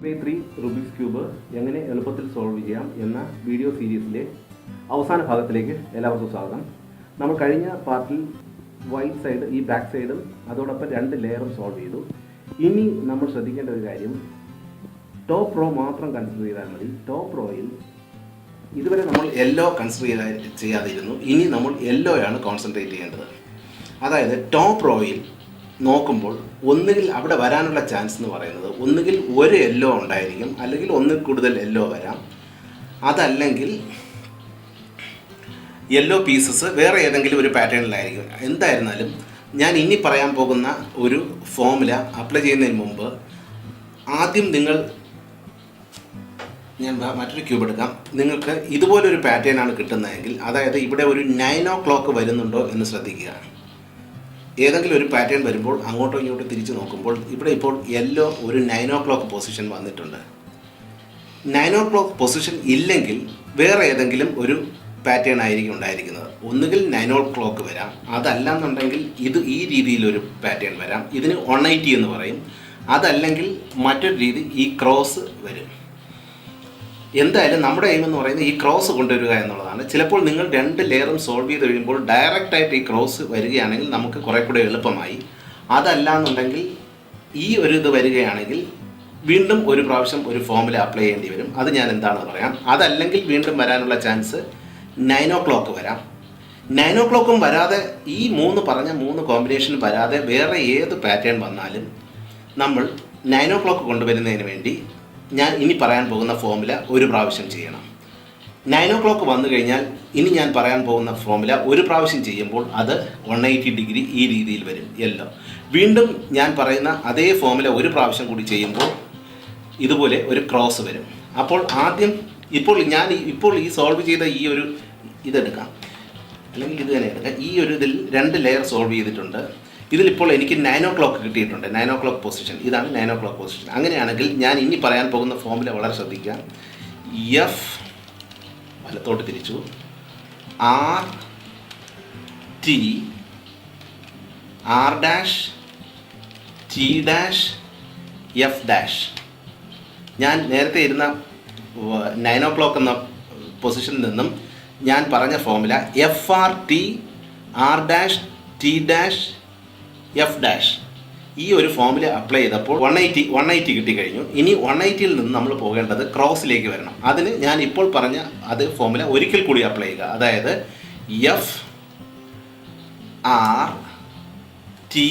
വേ three Rubik's cube എങ്ങനെ എളുപ്പത്തിൽ solve ചെയ്യാം എന്ന വീഡിയോ സീരീസിലെ അവസാന ഭാഗത്തിലേക്ക് എല്ലാവർക്കും സ്വാഗതം. നമ്മൾ കഴിഞ്ഞ പാർട്ടിൽ വൈറ്റ് സൈഡ് ഈ ബാക്ക് സൈഡും അതോടൊപ്പം രണ്ട് ലെയറും സോൾവ് ചെയ്തു. ഇനി നമ്മൾ ശ്രദ്ധിക്കേണ്ട ഒരു കാര്യം ടോപ്പ് റോ മാത്രം കൺസിഡർ ചെയ്താൽ മതി. ടോപ്പ് റോയിൽ ഇതുവരെ നമ്മൾ യെല്ലോ കൺസിഡർ ചെയ്താൽ ചെയ്യാതിരുന്നു. ഇനി നമ്മൾ യെല്ലോയാണ് കോൺസെൻട്രേറ്റ് ചെയ്യേണ്ടത്. അതായത് ടോപ്പ് റോയിൽ നോക്കുമ്പോൾ ഒന്നുകിൽ അവിടെ വരാനുള്ള ചാൻസ് എന്ന് പറയുന്നത് ഒന്നുകിൽ ഒരു എല്ലോ ഉണ്ടായിരിക്കും അല്ലെങ്കിൽ ഒന്നിൽ കൂടുതൽ എല്ലോ വരാം. അതല്ലെങ്കിൽ യെല്ലോ പീസസ് വേറെ ഏതെങ്കിലും ഒരു പാറ്റേണിലായിരിക്കും എന്തായിരുന്നാലും ഞാൻ ഇനി പറയാൻ പോകുന്ന ഒരു ഫോമുല അപ്ലൈ ചെയ്യുന്നതിന് മുമ്പ് ആദ്യം നിങ്ങൾ ഞാൻ മറ്റൊരു ക്യൂബ് എടുക്കാം. നിങ്ങൾക്ക് ഇതുപോലൊരു പാറ്റേൺ ആണ് കിട്ടുന്നതെങ്കിൽ അതായത് ഇവിടെ ഒരു നയൻ ഓ ക്ലോക്ക് വരുന്നുണ്ടോ എന്ന് ശ്രദ്ധിക്കുക. ഏതെങ്കിലും ഒരു പാറ്റേൺ വരുമ്പോൾ അങ്ങോട്ടോ ഇങ്ങോട്ടോ തിരിച്ച് നോക്കുമ്പോൾ ഇവിടെ ഇപ്പോൾ യെല്ലോ ഒരു നയൻ ഓ ക്ലോക്ക് പൊസിഷൻ വന്നിട്ടുണ്ട്. നയൻ ഓ ക്ലോക്ക് പൊസിഷൻ ഇല്ലെങ്കിൽ വേറെ ഏതെങ്കിലും ഒരു പാറ്റേൺ ആയിരിക്കും ഉണ്ടായിരിക്കുന്നത്. ഒന്നുകിൽ നയൻ ഓ ക്ലോക്ക് വരാം. അതല്ല എന്നുണ്ടെങ്കിൽ ഇത് ഈ രീതിയിലൊരു പാറ്റേൺ വരാം. ഇതിന് ഒൺ എന്ന് പറയും. അതല്ലെങ്കിൽ മറ്റൊരു രീതി ഈ ക്രോസ് വരും. എന്തായാലും നമ്മുടെ എയിം എന്ന് പറയുന്നത് ഈ ക്രോസ് കൊണ്ടുവരിക എന്നുള്ളതാണ്. ചിലപ്പോൾ നിങ്ങൾ രണ്ട് ലെയറും സോൾവ് ചെയ്ത് കഴിയുമ്പോൾ ഡയറക്റ്റായിട്ട് ഈ ക്രോസ് വരികയാണെങ്കിൽ നമുക്ക് കുറെ കൂടെ എളുപ്പമായി. അതല്ല എന്നുണ്ടെങ്കിൽ ഈ ഒരു ഇത് വരികയാണെങ്കിൽ വീണ്ടും ഒരു പ്രാവശ്യം ഒരു ഫോമിൽ അപ്ലൈ ചെയ്യേണ്ടി വരും. അത് ഞാൻ എന്താണെന്ന് പറയാം. അതല്ലെങ്കിൽ വീണ്ടും വരാനുള്ള ചാൻസ് നയൻ ഒ ക്ലോക്ക് വരാം. നയൻ ഒ ക്ലോക്കും വരാതെ ഈ മൂന്ന് പറഞ്ഞ മൂന്ന് കോമ്പിനേഷൻ വരാതെ വേറെ ഏത് പാറ്റേൺ വന്നാലും നമ്മൾ നയൻ ഒ ക്ലോക്ക് കൊണ്ടുവരുന്നതിന് വേണ്ടി ഞാൻ ഇനി പറയാൻ പോകുന്ന ഫോമുല ഒരു പ്രാവശ്യം ചെയ്യണം. നയൻ ഒ ക്ലോക്ക് വന്നു കഴിഞ്ഞാൽ ഇനി ഞാൻ പറയാൻ പോകുന്ന ഫോമുല ഒരു പ്രാവശ്യം ചെയ്യുമ്പോൾ അത് വൺ എയ്റ്റി ഡിഗ്രി ഈ രീതിയിൽ വരും. യെല്ലോ വീണ്ടും ഞാൻ പറയുന്ന അതേ ഫോമുല ഒരു പ്രാവശ്യം കൂടി ചെയ്യുമ്പോൾ ഇതുപോലെ ഒരു ക്രോസ് വരും. അപ്പോൾ ആദ്യം ഇപ്പോൾ ഞാൻ ഇപ്പോൾ ഈ സോൾവ് ചെയ്ത ഈ ഒരു ഇതെടുക്കാം. അല്ലെങ്കിൽ ഇത് തന്നെ എടുക്കാം. ഈ ഒരു ഇതിൽ രണ്ട് ലെയർ സോൾവ് ചെയ്തിട്ടുണ്ട്. ഇതിലിപ്പോൾ എനിക്ക് നയൻ ഒ ക്ലോക്ക് കിട്ടിയിട്ടുണ്ട്. നയൻ ഒ ക്ലോക്ക് പൊസിഷൻ ഇതാണ് നയൻ ഒ ക്ലോക്ക് പൊസിഷൻ അങ്ങനെയാണെങ്കിൽ ഞാൻ ഇനി പറയാൻ പോകുന്ന ഫോമിലെ വളരെ ശ്രദ്ധിക്കാം എഫ് വലത്തോട്ട് തിരിച്ചു. R T R dash T dash F dash ഞാൻ നേരത്തെ ഇരുന്ന നയൻ ഒ ക്ലോക്ക് എന്ന പൊസിഷനിൽ നിന്നും ഞാൻ പറഞ്ഞ formula F R T R dash T dash F dash ഈ ഒരു ഫോമിൽ അപ്ലൈ ചെയ്തപ്പോൾ വൺ എയ്റ്റി വൺ എയ്റ്റി കിട്ടിക്കഴിഞ്ഞു. ഇനി വൺ എയ്റ്റിയിൽ നിന്ന് നമ്മൾ പോകേണ്ടത് ക്രോസിലേക്ക് വരണം. അതിന് ഞാൻ ഇപ്പോൾ പറഞ്ഞ അത് ഫോമുല ഒരിക്കൽ കൂടി അപ്ലൈ ചെയ്യുക. അതായത് F R T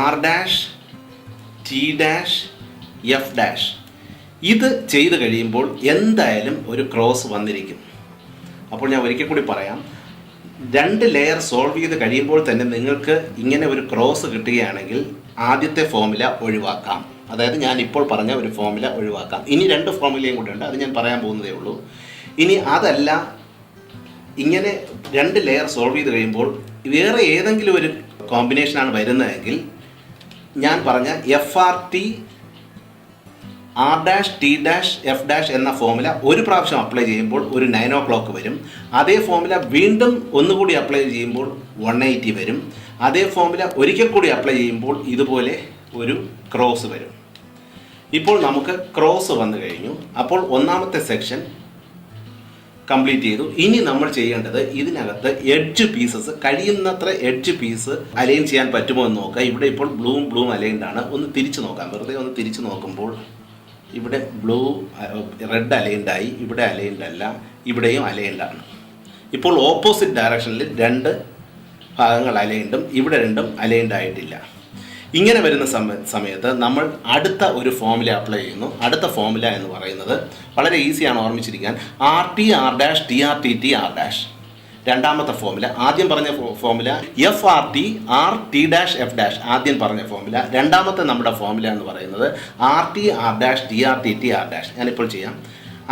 R dash T dash F dash ഇത് ചെയ്ത് കഴിയുമ്പോൾ എന്തായാലും ഒരു ക്രോസ് വന്നിരിക്കും. അപ്പോൾ ഞാൻ ഒരിക്കൽ കൂടി പറയാം. രണ്ട് ലെയർ സോൾവ് ചെയ്ത് കഴിയുമ്പോൾ തന്നെ നിങ്ങൾക്ക് ഇങ്ങനെ ഒരു ക്രോസ് കിട്ടുകയാണെങ്കിൽ ആദ്യത്തെ ഫോമുല ഒഴിവാക്കാം. അതായത് ഞാൻ ഇപ്പോൾ പറഞ്ഞ ഒരു ഫോമുല ഒഴിവാക്കാം. ഇനി രണ്ട് ഫോമുലയും കൂടെ ഉണ്ട് അത് ഞാൻ പറയാൻ പോകുന്നതേ ഉള്ളൂ. ഇനി അതല്ല ഇങ്ങനെ രണ്ട് ലെയർ സോൾവ് ചെയ്ത് കഴിയുമ്പോൾ വേറെ ഏതെങ്കിലും ഒരു കോമ്പിനേഷനാണ് വരുന്നതെങ്കിൽ ഞാൻ പറഞ്ഞ F R T R dash T dash F dash എന്ന ഫോമുല ഒരു പ്രാവശ്യം അപ്ലൈ ചെയ്യുമ്പോൾ ഒരു നയൻ ഓ ക്ലോക്ക് വരും. അതേ ഫോമുല വീണ്ടും ഒന്നുകൂടി അപ്ലൈ ചെയ്യുമ്പോൾ വൺ എയ്റ്റി വരും. അതേ ഫോമുല ഒരിക്കൽ കൂടി അപ്ലൈ ചെയ്യുമ്പോൾ ഇതുപോലെ ഒരു ക്രോസ് വരും. ഇപ്പോൾ നമുക്ക് ക്രോസ് വന്നു കഴിഞ്ഞു. അപ്പോൾ ഒന്നാമത്തെ സെക്ഷൻ കംപ്ലീറ്റ് ചെയ്തു. ഇനി നമ്മൾ ചെയ്യേണ്ടത് ഇതിനകത്ത് എഡ്ജ് പീസസ് കഴിയുന്നത്ര എഡ്ജ് പീസ് അലൈൻ ചെയ്യാൻ പറ്റുമോ എന്ന് നോക്കുക ഇവിടെ ഇപ്പോൾ ബ്ലൂവും ബ്ലൂം അലൈൻഡ് ആണ്. ഒന്ന് തിരിച്ചു നോക്കാം. വെറുതെ ഒന്ന് തിരിച്ചു നോക്കുമ്പോൾ ഇവിടെ ബ്ലൂ റെഡ് അലൈൻഡായി ഇവിടെ അലൈൻഡ് അല്ല ഇവിടെയും അലൈൻഡ് ആണ്. ഇപ്പോൾ ഓപ്പോസിറ്റ് ഡയറക്ഷനിൽ രണ്ട് ഭാഗങ്ങൾ അലൈൻഡും ഇവിടെ രണ്ടും അലൈൻഡ് ആയിട്ടില്ല. ഇങ്ങനെ വരുന്ന സമ സമയത്ത് നമ്മൾ അടുത്ത ഒരു ഫോമുല അപ്ലൈ ചെയ്യുന്നു. അടുത്ത ഫോമുല എന്ന് പറയുന്നത് വളരെ ഈസിയാണ് ഓർമ്മിച്ചിരിക്കാൻ. R T R dash T R T T R dash രണ്ടാമത്തെ ഫോമുല ആദ്യം പറഞ്ഞ formula F R T R T dash F dash ആദ്യം പറഞ്ഞ ഫോമുല രണ്ടാമത്തെ നമ്മുടെ ഫോമുല എന്ന് പറയുന്നത് R T R dash T R T T R dash ഞാനിപ്പോൾ ചെയ്യാം.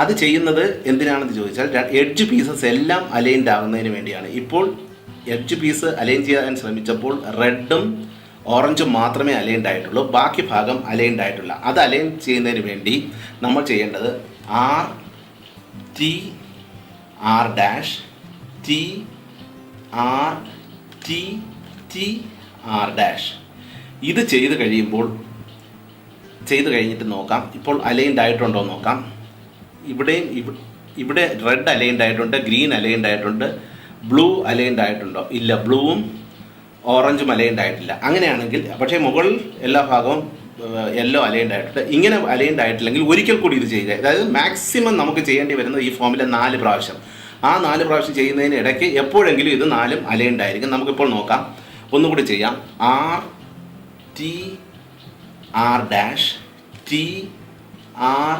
അത് ചെയ്യുന്നത് എന്തിനാണെന്ന് ചോദിച്ചാൽ എഡ്ജ് പീസസ് എല്ലാം അലൈൻഡ് ആകുന്നതിന് വേണ്ടിയാണ്. ഇപ്പോൾ എഡ്ജ് പീസ് അലൈൻ ചെയ്യാൻ ശ്രമിച്ചപ്പോൾ റെഡും ഓറഞ്ചും മാത്രമേ അലൈൻഡ് ആയിട്ടുള്ളൂ. ബാക്കി ഭാഗം അലൈൻഡ് ആയിട്ടില്ല അത് അലൈൻ ചെയ്യുന്നതിന് വേണ്ടി നമ്മൾ ചെയ്യേണ്ടത് R T R dash T R T T R dash ഇത് ചെയ്ത് കഴിയുമ്പോൾ ചെയ്ത് കഴിഞ്ഞിട്ട് നോക്കാം. ഇപ്പോൾ അലൈൻഡ് ആയിട്ടുണ്ടോ നോക്കാം. ഇവിടെയും ഇവിടെ റെഡ് അലൈൻഡ് ആയിട്ടുണ്ട് ഗ്രീൻ അലൈൻഡ് ആയിട്ടുണ്ട് ബ്ലൂ അലൈൻഡ് ആയിട്ടുണ്ടോ? ഇല്ല ബ്ലൂവും ഓറഞ്ചും അലൈൻഡ് ആയിട്ടില്ല. അങ്ങനെയാണെങ്കിൽ പക്ഷേ മുകളിൽ എല്ലാ ഭാഗവും യെല്ലോ അലൈൻഡ് ആയിട്ടുണ്ട്. ഇങ്ങനെ അലൈൻഡ് ആയിട്ടില്ലെങ്കിൽ ഒരിക്കൽ കൂടി ഇത് ചെയ്യുക. അതായത് മാക്സിമം നമുക്ക് ചെയ്യേണ്ടി വരുന്നത് ഈ ഫോമിലെ നാല് പ്രാവശ്യം. ആ നാല് പ്രാവശ്യം ചെയ്യുന്നതിന് ഇടയ്ക്ക് എപ്പോഴെങ്കിലും ഇത് നാലും അലയുണ്ടായിരിക്കും. നമുക്കിപ്പോൾ നോക്കാം. ഒന്നുകൂടി ചെയ്യാം. R T R dash T R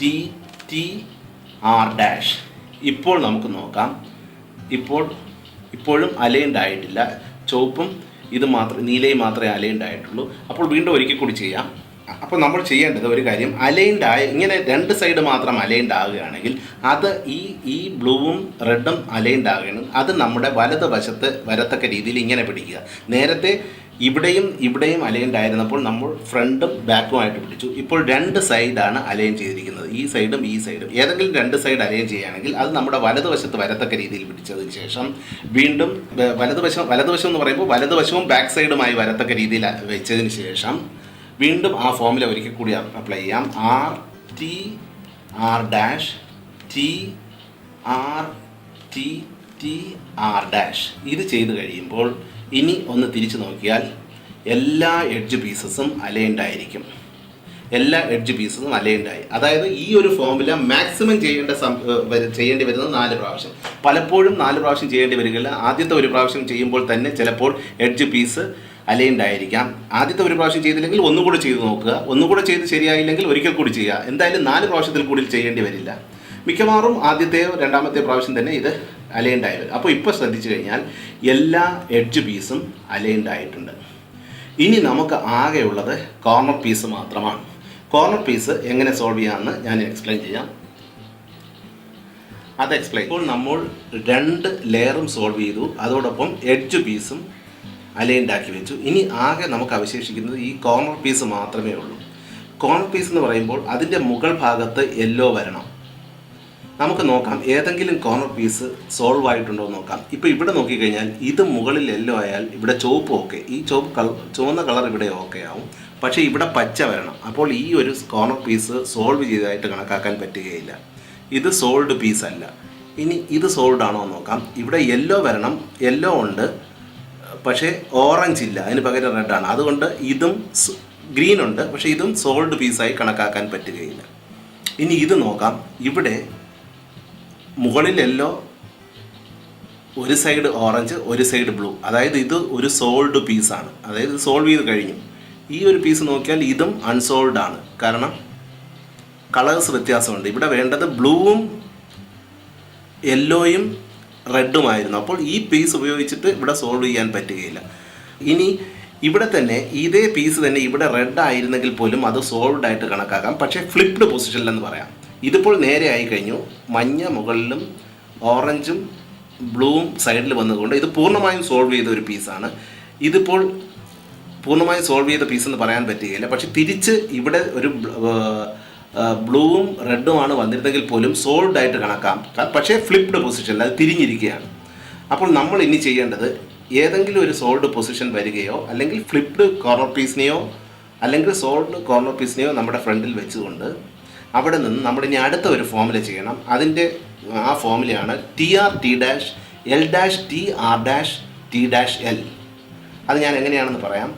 T T R dash ഇപ്പോൾ നമുക്ക് നോക്കാം. ഇപ്പോൾ ഇപ്പോഴും അലയുണ്ടായിട്ടില്ല. ചുവപ്പും ഇത് മാത്രം നീലയും മാത്രമേ അലയുണ്ടായിട്ടുള്ളൂ. അപ്പോൾ വീണ്ടും ഒരിക്കൽ കൂടി ചെയ്യാം. അപ്പോൾ നമ്മൾ ചെയ്യേണ്ടത് ഒരു കാര്യം അലൈൻഡ് ആയ ഇങ്ങനെ രണ്ട് സൈഡ് മാത്രം അലൈൻഡ് ആകുകയാണെങ്കിൽ അത് ഈ ഈ ബ്ലൂവും റെഡും അലൈൻഡ് ആകുകയാണ്. അത് നമ്മുടെ വലത് വശത്ത് വരത്തക്ക രീതിയിൽ ഇങ്ങനെ പിടിക്കുക. നേരത്തെ ഇവിടെയും ഇവിടെയും അലൈൻഡ് ആയിരുന്നപ്പോൾ നമ്മൾ ഫ്രണ്ടും ബാക്കുമായിട്ട് പിടിച്ചു. ഇപ്പോൾ രണ്ട് സൈഡാണ് അലൈൻ ചെയ്തിരിക്കുന്നത്. ഈ സൈഡും ഈ സൈഡും ഏതെങ്കിലും രണ്ട് സൈഡ് അലൈൻ ചെയ്യുകയാണെങ്കിൽ അത് നമ്മുടെ വലതുവശത്ത് വരത്തക്ക രീതിയിൽ പിടിച്ചതിന് ശേഷം വീണ്ടും വലതുവശം വലതുവശം എന്ന് പറയുമ്പോൾ വലതുവശവും ബാക്ക് സൈഡുമായി വരത്തക്ക രീതിയിൽ വെച്ചതിന് ശേഷം വീണ്ടും ആ ഫോമിൽ ഒരിക്കൽ കൂടി അപ്ലൈ ചെയ്യാം. R T R dash T R T T R dash ഇത് ചെയ്ത് കഴിയുമ്പോൾ ഇനി ഒന്ന് തിരിച്ചു നോക്കിയാൽ എല്ലാ എഡ്ജ് പീസസും അലൈൻഡ് ആയിരിക്കും. എല്ലാ എഡ്ജ് പീസസും അലൈൻഡ് ആയി. അതായത് ഈ ഒരു ഫോമുല മാക്സിമം ചെയ്യേണ്ട ചെയ്യേണ്ടി വരുന്നത് നാല് പ്രാവശ്യം. പലപ്പോഴും നാല് പ്രാവശ്യം ചെയ്യേണ്ടി വരികയില്ല. ആദ്യത്തെ ഒരു പ്രാവശ്യം ചെയ്യുമ്പോൾ തന്നെ ചിലപ്പോൾ എഡ്ജ് പീസ് അലൈൻഡ് ആയിരിക്കാം ആദ്യത്തെ ഒരു പ്രാവശ്യം ചെയ്തില്ലെങ്കിൽ ഒന്നുകൂടെ ചെയ്ത് നോക്കുക. ഒന്നുകൂടെ ചെയ്ത് ശരിയായില്ലെങ്കിൽ ഒരിക്കൽ കൂടി ചെയ്യുക. എന്തായാലും നാല് പ്രാവശ്യത്തിൽ കൂടി ചെയ്യേണ്ടി വരില്ല. മിക്കവാറും ആദ്യത്തെയോ രണ്ടാമത്തെ പ്രാവശ്യം തന്നെ ഇത് അലൈൻഡ് ആയി അപ്പോൾ ഇപ്പോൾ ശ്രദ്ധിച്ചു കഴിഞ്ഞാൽ എല്ലാ എഡ്ജ് പീസും അലൈൻഡ് ആയിട്ടുണ്ട് ഇനി നമുക്ക് ആകെയുള്ളത് കോർണർ പീസ് മാത്രമാണ്. കോർണർ പീസ് എങ്ങനെ സോൾവ് ചെയ്യാമെന്ന് ഞാൻ എക്സ്പ്ലെയിൻ ചെയ്യാം. അത് എക്സ്പ്ലെയിൻ ഇപ്പോൾ നമ്മൾ രണ്ട് ലെയറും സോൾവ് ചെയ്തു. അതോടൊപ്പം എഡ്ജ് പീസും അലൈൻഡ് ആക്കി വെച്ചു. ഇനി ആകെ നമുക്ക് അവശേഷിക്കുന്നത് ഈ കോർണർ പീസ് മാത്രമേ ഉള്ളൂ. കോർണർ പീസ് എന്ന് പറയുമ്പോൾ അതിന്റെ മുകൾ ഭാഗത്ത് യെല്ലോ വരണം. നമുക്ക് നോക്കാം ഏതെങ്കിലും കോർണർ പീസ് സോൾവ് ആയിട്ടുണ്ടോ എന്ന് നോക്കാം. ഇപ്പോൾ ഇവിടെ നോക്കിക്കഴിഞ്ഞാൽ ഇത് മുകളിൽ യെല്ലോ ആയാൽ ഇവിടെ ചുവപ്പ് ഓക്കെ ഈ ചുവപ്പ് കളർ ചുവന്ന കളർ ഇവിടെ ഓക്കെ ആവും. പക്ഷേ ഇവിടെ പച്ച വരണം. അപ്പോൾ ഈ ഒരു കോർണർ പീസ് സോൾവ് ചെയ്തതായിട്ട് കണക്കാക്കാൻ പറ്റുകയില്ല. ഇത് സോൾഡ് പീസ് അല്ല. ഇനി ഇത് സോൾഡ് ആണോ നോക്കാം. ഇവിടെ യെല്ലോ വരണം. യെല്ലോ ഉണ്ട്. പക്ഷേ ഓറഞ്ച് ഇല്ല. അതിന് പകരം റെഡാണ് അതുകൊണ്ട് ഇതും ഗ്രീൻ ഉണ്ട്. പക്ഷേ ഇതും സോൾഡ് പീസായി കണക്കാക്കാൻ പറ്റുകയില്ല. ഇനി ഇത് നോക്കാം. ഇവിടെ മുകളിൽ യെല്ലോ ഒരു സൈഡ് ഓറഞ്ച് ഒരു സൈഡ് ബ്ലൂ അതായത് ഇത് ഒരു സോൾഡ് പീസാണ് അതായത് സോൾവ് ചെയ്ത് കഴിഞ്ഞു. ഈ ഒരു പീസ് നോക്കിയാൽ ഇതും അൺസോൾഡ് ആണ്. കാരണം കളേഴ്സ് വ്യത്യാസമുണ്ട്. ഇവിടെ വേണ്ടത് ബ്ലൂവും യെല്ലോയും റെഡുമായിരുന്നു. അപ്പോൾ ഈ പീസ് ഉപയോഗിച്ചിട്ട് ഇവിടെ സോൾവ് ചെയ്യാൻ പറ്റുകയില്ല. ഇനി ഇവിടെ തന്നെ ഇതേ പീസ് തന്നെ ഇവിടെ റെഡ് ആയിരുന്നെങ്കിൽ പോലും അത് സോൾവ്ഡ് ആയിട്ട് കണക്കാക്കാം. പക്ഷേ ഫ്ലിപ്ഡ് പൊസിഷനിലെന്ന് പറയാം. ഇതിപ്പോൾ നേരെ ആയി കഴിഞ്ഞു. മഞ്ഞ മുകളിലും ഓറഞ്ചും ബ്ലൂവും സൈഡിൽ വന്നതുകൊണ്ട് ഇത് പൂർണമായും സോൾവ് ചെയ്ത ഒരു പീസാണ് ഇതിപ്പോൾ പൂർണമായും സോൾവ് ചെയ്ത പീസ് എന്ന് പറയാൻ പറ്റുകയില്ല. പക്ഷെ തിരിച്ച് ഇവിടെ ഒരു ബ്ലൂവും റെഡുമാണ് വന്നിരുന്നെങ്കിൽ പോലും സോൾഡ് ആയിട്ട് കണക്കാം പക്ഷേ ഫ്ലിപ്ഡ് പൊസിഷൻ അത് തിരിഞ്ഞിരിക്കുകയാണ്. അപ്പോൾ നമ്മൾ ഇനി ചെയ്യേണ്ടത് ഏതെങ്കിലും ഒരു സോൾഡ് പൊസിഷൻ വരികയോ അല്ലെങ്കിൽ ഫ്ലിപ്ഡ് കോർണർ പീസിനെയോ അല്ലെങ്കിൽ സോൾഡ് കോർണർ പീസിനെയോ നമ്മുടെ ഫ്രണ്ടിൽ വെച്ചുകൊണ്ട് അവിടെ നിന്ന് നമ്മൾ ഇനി അടുത്ത ഒരു ഫോമുല ചെയ്യണം. അതിന്റെ ആ ഫോമുലയാണ് T R T dash L dash T R dash T dash L അത് ഞാൻ എങ്ങനെയാണെന്ന് പറയാം?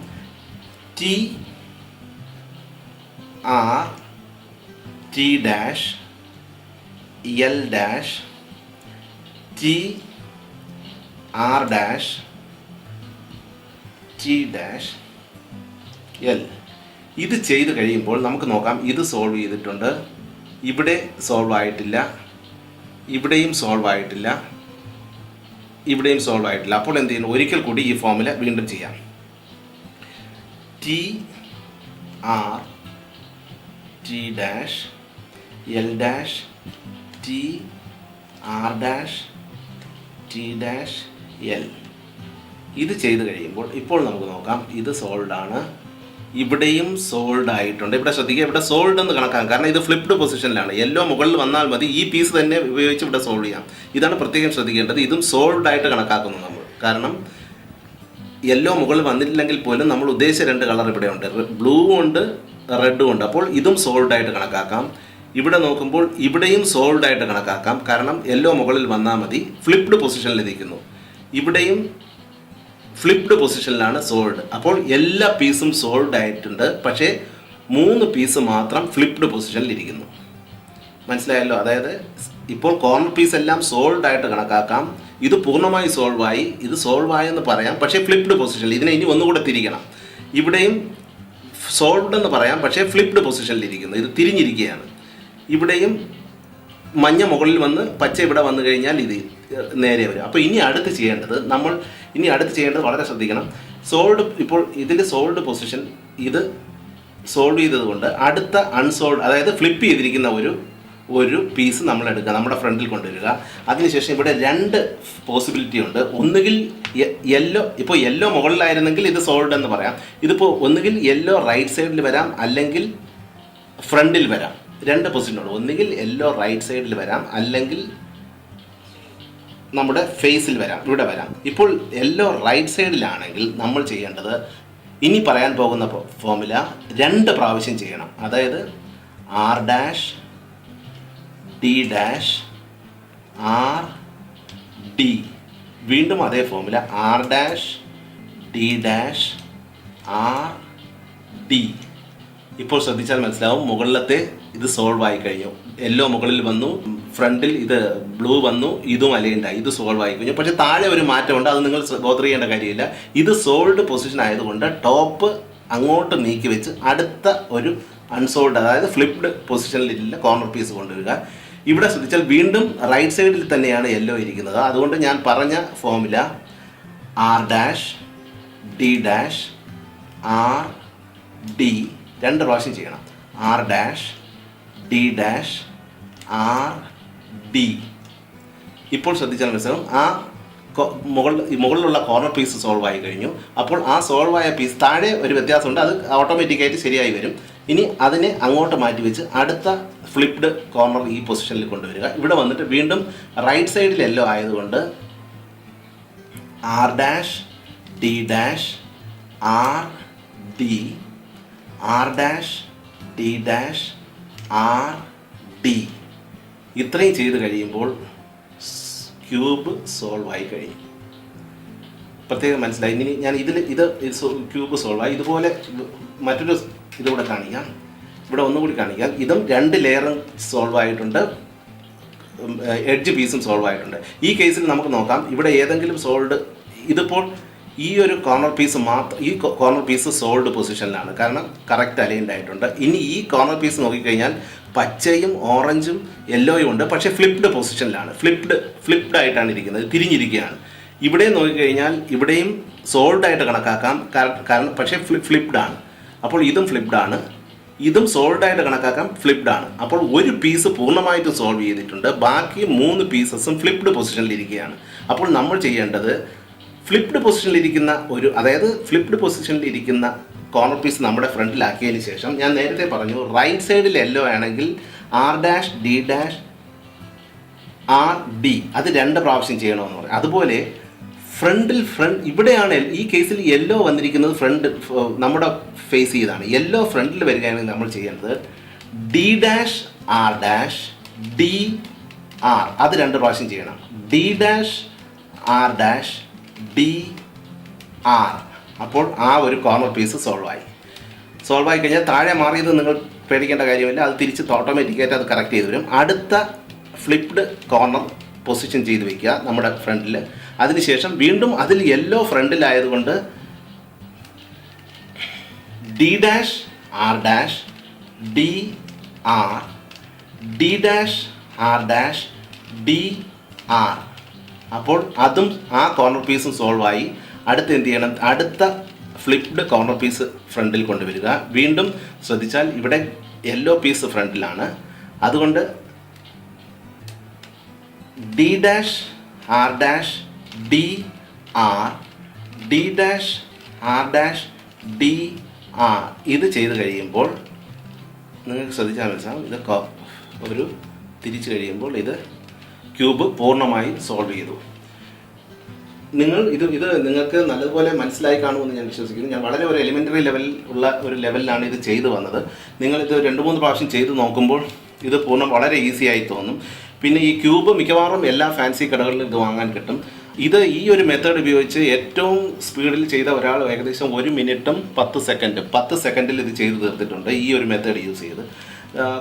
T R T dash L dash T R dash T dash L ഇത് ചെയ്ത് കഴിയുമ്പോൾ നമുക്ക് നോക്കാം ഇത് സോൾവ് ചെയ്തിട്ടുണ്ട്. ഇവിടെ സോൾവ് ആയിട്ടില്ല. ഇവിടെയും സോൾവ് ആയിട്ടില്ല. ഇവിടെയും സോൾവ് ആയിട്ടില്ല. അപ്പോൾ എന്ത് ചെയ്യുന്നു? ഒരിക്കൽ കൂടി ഈ ഫോമുല വീണ്ടും ചെയ്യാം. T R T dash L dash T R dash T dash L ഇത് ചെയ്ത് കഴിയുമ്പോൾ ഇപ്പോൾ നമുക്ക് നോക്കാം ഇത് സോൾഡ് ആണ്. ഇവിടെയും സോൾഡ് ആയിട്ടുണ്ട്. ഇവിടെ ശ്രദ്ധിക്കുക ഇവിടെ സോൾഡ് എന്ന് കണക്കാക്കാം. കാരണം ഇത് ഫ്ലിപ്ഡ് പൊസിഷനിലാണ് യെല്ലോ മുകളിൽ വന്നാൽ മതി. ഈ പീസ് തന്നെ ഉപയോഗിച്ച് ഇവിടെ സോൾവ് ചെയ്യാം. ഇതാണ് പ്രത്യേകം ശ്രദ്ധിക്കേണ്ടത്. ഇതും സോൾഡ് ആയിട്ട് കണക്കാക്കുന്നു നമ്മൾ. കാരണം യെല്ലോ മുകളിൽ വന്നിട്ടില്ലെങ്കിൽ പോലും നമ്മൾ ഉദ്ദേശിച്ച രണ്ട് കളർ ഇവിടെ ഉണ്ട്. ബ്ലൂ ഉണ്ട് റെഡും ഉണ്ട്. അപ്പോൾ ഇതും സോൾഡ് ആയിട്ട് കണക്കാക്കാം. ഇവിടെ നോക്കുമ്പോൾ ഇവിടെയും സോൾഡ് ആയിട്ട് കണക്കാക്കാം. കാരണം യെല്ലോ മുകളിൽ വന്നാൽ മതി. ഫ്ലിപ്ഡ് പൊസിഷനിൽ നിൽക്കുന്നു ഇവിടെയും ഫ്ലിപ്ഡ് പൊസിഷനിലാണ് സോൾഡ് അപ്പോൾ എല്ലാ പീസും സോൾഡ് ആയിട്ടുണ്ട്. പക്ഷേ മൂന്ന് പീസ് മാത്രം ഫ്ലിപ്ഡ് പൊസിഷനിൽ ഇരിക്കുന്നു. മനസ്സിലായല്ലോ? അതായത് ഇപ്പോൾ കോർണർ പീസ് എല്ലാം സോൾഡ് ആയിട്ട് കണക്കാക്കാം. ഇത് പൂർണമായി സോൾവ് ആയി. ഇത് സോൾവ് ആയെന്ന് പറയാം. പക്ഷേ ഫ്ലിപ്ഡ് പൊസിഷനിൽ ഇതിനെ ഇനി ഒന്നുകൂടെ തിരിക്കണം. ഇവിടെയും സോൾവ്ഡ് എന്ന് പറയാം. പക്ഷേ ഫ്ലിപ്ഡ് പൊസിഷനിൽ ഇരിക്കുന്നു. ഇത് തിരിഞ്ഞിരിക്കുകയാണ്. ഇവിടെയും മഞ്ഞ മുകളിൽ വന്ന് പച്ച ഇവിടെ വന്നു കഴിഞ്ഞാൽ ഇത് നേരെ വരും. അപ്പോൾ ഇനി അടുത്ത് ചെയ്യേണ്ടത് നമ്മൾ ഇനി അടുത്ത് ചെയ്യേണ്ടത് വളരെ ശ്രദ്ധിക്കണം. സോൾഡ് ഇപ്പോൾ ഇതിന്റെ സോൾഡ് പൊസിഷൻ ഇത് സോൾവ് ചെയ്തതുകൊണ്ട് അടുത്ത അൺസോൾഡ് അതായത് ഫ്ലിപ്പ് ചെയ്തിരിക്കുന്ന ഒരു ഒരു പീസ് നമ്മൾ എടുക്കുക നമ്മുടെ ഫ്രണ്ടിൽ കൊണ്ടുവരിക. അതിനുശേഷം ഇവിടെ രണ്ട് പോസിബിലിറ്റി ഉണ്ട്. ഒന്നുകിൽ യെല്ലോ ഇപ്പോൾ യെല്ലോ മുകളിലായിരുന്നെങ്കിൽ ഇത് സോൾഡ് എന്ന് പറയാം. ഇതിപ്പോൾ ഒന്നുകിൽ യെല്ലോ റൈറ്റ് സൈഡിൽ വരാം അല്ലെങ്കിൽ ഫ്രണ്ടിൽ വരാം. രണ്ട് പൊസിഷനുണ്ട് ഒന്നുകിൽ യെല്ലോ റൈറ്റ് സൈഡിൽ വരാം അല്ലെങ്കിൽ നമ്മുടെ ഫേസിൽ വരാം ഇവിടെ വരാം. ഇപ്പോൾ യെല്ലോ റൈറ്റ് സൈഡിലാണെങ്കിൽ നമ്മൾ ചെയ്യേണ്ടത് ഇനി പറയാൻ പോകുന്ന ഫോമുല രണ്ട് പ്രാവശ്യം ചെയ്യണം. അതായത് R dash D dash R D വീണ്ടും അതേ formula R dash D dash R D ഇപ്പോൾ ശ്രദ്ധിച്ചാൽ മനസ്സിലാവും. മുകളിലത്തെ ഇത് സോൾവ് ആയി കഴിഞ്ഞു. യെല്ലോ മുകളിൽ വന്നു ഫ്രണ്ടിൽ ഇത് ബ്ലൂ വന്നു ഇതും അലൈൻഡായി ഇത് സോൾവ് ആയി കഴിഞ്ഞു. പക്ഷെ താഴെ ഒരു മാറ്റമുണ്ട് അത് നിങ്ങൾ ഗോത്ര ചെയ്യേണ്ട കാര്യമില്ല. ഇത് സോൾഡ് പൊസിഷൻ ആയതുകൊണ്ട് ടോപ്പ് അങ്ങോട്ട് നീക്കി വെച്ച് അടുത്ത ഒരു അൺസോൾഡ് അതായത് ഫ്ലിപ്ഡ് പൊസിഷനിലില്ല കോർണർ പീസ് കൊണ്ടുവരിക. ഇവിടെ ശ്രദ്ധിച്ചാൽ വീണ്ടും റൈറ്റ് സൈഡിൽ തന്നെയാണ് യെല്ലോ ഇരിക്കുന്നത്. അതുകൊണ്ട് ഞാൻ പറഞ്ഞ formula R dash D dash R D രണ്ട് പ്രാവശ്യം ചെയ്യണം. R dash D dash R D ഇപ്പോൾ ശ്രദ്ധിച്ചാൽ മനസ്സിലാവും. ആ മുകൾ മുകളിലുള്ള കോർണർ പീസ് സോൾവ് ആയി കഴിഞ്ഞു. അപ്പോൾ ആ സോൾവ് ആയ പീസ് താഴെ ഒരു വ്യത്യാസമുണ്ട്. അത് ഓട്ടോമാറ്റിക്കായിട്ട് ശരിയായി വരും. ഇനി അതിനെ അങ്ങോട്ട് മാറ്റി വെച്ച് അടുത്ത ഫ്ലിപ്ഡ് കോർണർ ഈ പൊസിഷനിൽ കൊണ്ടുവരിക. ഇവിടെ വന്നിട്ട് വീണ്ടും റൈറ്റ് സൈഡിൽ എല്ലോ ആയതുകൊണ്ട് R dash D dash R D R dash D dash R D ഇത്രയും ചെയ്ത് കഴിയുമ്പോൾ ക്യൂബ് സോൾവ് ആയി കഴിയും പ്രത്യേകം മനസ്സിലായി. ഇനി ഞാൻ ഇതിൽ ഇത് ക്യൂബ് സോൾവ് ആയി. ഇതുപോലെ മറ്റൊരു ഇതുകൂടെ കാണിക്കാം. ഇവിടെ ഒന്നുകൂടി കാണിക്കാം. ഇതും രണ്ട് ലെയറും സോൾവ് ആയിട്ടുണ്ട്. എഡ്ജ് പീസും സോൾവ് ആയിട്ടുണ്ട്. ഈ കേസിൽ നമുക്ക് നോക്കാം. ഇവിടെ ഏതെങ്കിലും സോൾഡ് ഇതിപ്പോൾ ഈ ഒരു കോർണർ പീസ് മാത്രം ഈ കോർണർ പീസ് സോൾഡ് പൊസിഷനിലാണ് കാരണം കറക്റ്റ് അലൈൻഡ് ആയിട്ടുണ്ട്. ഇനി ഈ കോർണർ പീസ് നോക്കിക്കഴിഞ്ഞാൽ പച്ചയും ഓറഞ്ചും യെല്ലോയും ഉണ്ട്. പക്ഷേ ഫ്ലിപ്ഡ് പൊസിഷനിലാണ് ഫ്ലിപ്ഡ് ഫ്ലിപ്ഡ് ആയിട്ടാണ് ഇരിക്കുന്നത്. തിരിഞ്ഞിരിക്കുകയാണ്. ഇവിടെ നോക്കിക്കഴിഞ്ഞാൽ ഇവിടെയും സോൾഡ് ആയിട്ട് കണക്കാക്കാം. കാരണം പക്ഷേ ഫ്ലിപ്ഡ് ആണ്. അപ്പോൾ ഇതും ഫ്ലിപ്ഡ് ആണ്. ഇതും സോൾഡ് ആയിട്ട് കണക്കാക്കാം. ഫ്ലിപ്ഡ് ആണ്. അപ്പോൾ ഒരു പീസ് പൂർണമായിട്ടും സോൾവ് ചെയ്തിട്ടുണ്ട്. ബാക്കി മൂന്ന് പീസസും ഫ്ലിപ്ഡ് പൊസിഷനിൽ ഇരിക്കുകയാണ്. അപ്പോൾ നമ്മൾ ചെയ്യേണ്ടത് ഫ്ലിപ്ഡ് പൊസിഷനിൽ ഇരിക്കുന്ന ഒരു അതായത് ഫ്ലിപ്ഡ് പൊസിഷനിൽ ഇരിക്കുന്ന കോർണർ പീസ് നമ്മുടെ ഫ്രണ്ടിലാക്കിയതിന് ശേഷം ഞാൻ നേരത്തെ പറഞ്ഞു റൈറ്റ് സൈഡിൽ യെല്ലോ ആണെങ്കിൽ R dash D dash R D അത് രണ്ട് പ്രാവശ്യം ചെയ്യണമെന്ന് പറയും. അതുപോലെ ഫ്രണ്ടിൽ ഫ്രണ്ട് ഇവിടെയാണ് ഈ കേസിൽ യെല്ലോ വന്നിരിക്കുന്നത് ഫ്രണ്ട് നമ്മുടെ ഫേസ് ചെയ്താണ്. യെല്ലോ ഫ്രണ്ടിൽ വരികയാണെങ്കിൽ നമ്മൾ ചെയ്യേണ്ടത് D dash R dash D R അത് രണ്ട് പ്രാവശ്യം ചെയ്യണം. D dash R dash D R. അപ്പോൾ ആ ഒരു കോർണർ പീസ് സോൾവ് ആയി. സോൾവ് ആയി കഴിഞ്ഞാൽ താഴെ മാറിയത് നിങ്ങൾ പേടിക്കേണ്ട കാര്യമില്ല. അത് തിരിച്ച് ഓട്ടോമാറ്റിക്കായിട്ട് അത് കറക്റ്റ് ചെയ്ത് വരും. അടുത്ത ഫ്ലിപ്ഡ് കോർണർ പൊസിഷൻ ചെയ്ത് വെക്കുക നമ്മുടെ ഫ്രണ്ടിൽ അതിനുശേഷം വീണ്ടും അതിൽ yellow ഫ്രണ്ടിലായതുകൊണ്ട് D dash R dash D R D dash R dash D R അപ്പോൾ അതും ആ കോർണർ പീസും സോൾവ് ആയി. അടുത്ത് എന്ത് ചെയ്യണം? അടുത്ത ഫ്ലിപ്ഡ് കോർണർ പീസ് ഫ്രണ്ടിൽ കൊണ്ടുവരിക. വീണ്ടും ശ്രദ്ധിച്ചാൽ ഇവിടെ യെല്ലോ പീസ് ഫ്രണ്ടിലാണ്. അതുകൊണ്ട് D dash R dash D R D dash R dash D R ഇത് ചെയ്ത് കഴിയുമ്പോൾ നിങ്ങൾക്ക് ശ്രദ്ധിച്ചാൽ മനസ്സിലാവും. ഇത് ഒരു തിരിച്ചു കഴിയുമ്പോൾ ഇത് ക്യൂബ് പൂർണമായി സോൾവ് ചെയ്തു. നിങ്ങൾ ഇത് ഇത് നിങ്ങൾക്ക് നല്ലതുപോലെ മനസ്സിലായി കാണുമെന്ന് ഞാൻ വിശ്വസിക്കുന്നു. ഞാൻ വളരെ ഒരു എലിമെന്ററി ലെവൽ ഉള്ള ഒരു ലെവലിലാണ് ഇത് ചെയ്തു വന്നത്. നിങ്ങൾ ഇത് രണ്ട് മൂന്ന് പ്രാവശ്യം ചെയ്തു നോക്കുമ്പോൾ ഇത് പൂർണം വളരെ ഈസി ആയി തോന്നും. പിന്നെ ഈ ക്യൂബ് മിക്കവാറും എല്ലാ ഫാൻസി കടകളിലും ഇത് വാങ്ങാൻ കിട്ടും. ഇത് ഈ ഒരു മെത്തേഡ് ഉപയോഗിച്ച് ഏറ്റവും സ്പീഡിൽ ചെയ്ത ഒരാൾ ഏകദേശം ഒരു മിനിറ്റും പത്ത് സെക്കൻഡും പത്ത് സെക്കൻഡിൽ ഇത് ചെയ്തു തീർത്തിട്ടുണ്ട് ഈ ഒരു മെത്തേഡ് യൂസ് ചെയ്ത്.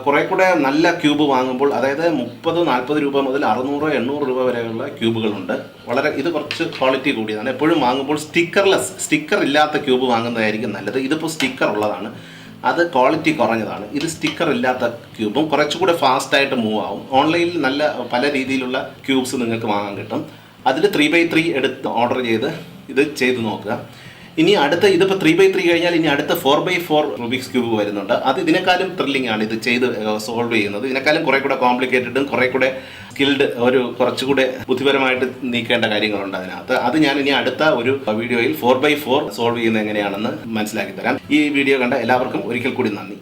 കുറെ കൂടെ നല്ല ക്യൂബ് വാങ്ങുമ്പോൾ അതായത് മുപ്പത് നാൽപ്പത് രൂപ മുതൽ അറുന്നൂറ് എണ്ണൂറ് രൂപ വരെയുള്ള ക്യൂബുകളുണ്ട്. വളരെ ഇത് കുറച്ച് ക്വാളിറ്റി കൂടിയതാണ്. എപ്പോഴും വാങ്ങുമ്പോൾ സ്റ്റിക്കർലെസ് സ്റ്റിക്കർ ഇല്ലാത്ത ക്യൂബ് വാങ്ങുന്നതായിരിക്കും നല്ലത്. ഇതിപ്പോൾ സ്റ്റിക്കർ ഉള്ളതാണ്. അത് ക്വാളിറ്റി കുറഞ്ഞതാണ്. ഇത് സ്റ്റിക്കർ ഇല്ലാത്ത ക്യൂബും കുറച്ചുകൂടെ ഫാസ്റ്റായിട്ട് മൂവ് ആവും. ഓൺലൈനിൽ നല്ല പല രീതിയിലുള്ള ക്യൂബ്സ് നിങ്ങൾക്ക് വാങ്ങാൻ കിട്ടും. അതിൽ ത്രീ ബൈ ത്രീ എടുത്ത് ഓർഡർ ചെയ്ത് ഇത് ചെയ്ത് നോക്കുക. ഇനി അടുത്ത ഇതിപ്പോൾ ത്രീ ബൈ ത്രീ കഴിഞ്ഞാൽ ഇനി അടുത്ത four by four Rubik's cube വരുന്നുണ്ട്. അത് ഇതിനേക്കാളും ത്രില്ലിംഗ് ആണ് ഇത് ചെയ്ത് സോൾവ് ചെയ്യുന്നത്. ഇതിനേക്കാളും കുറെ കൂടെ കോംപ്ലിക്കേറ്റഡും കുറെ കൂടെ സ്കിൽഡ് ഒരു കുറച്ചുകൂടെ ബുദ്ധിപരമായിട്ട് നീക്കേണ്ട കാര്യങ്ങളുണ്ട് അതിനകത്ത്. അത് ഞാൻ ഇനി അടുത്ത ഒരു വീഡിയോയിൽ ഫോർ ബൈ ഫോർ സോൾവ് ചെയ്യുന്നത് എങ്ങനെയാണെന്ന് മനസ്സിലാക്കി തരാം. ഈ വീഡിയോ കണ്ട എല്ലാവർക്കും ഒരിക്കൽ കൂടി നന്ദി.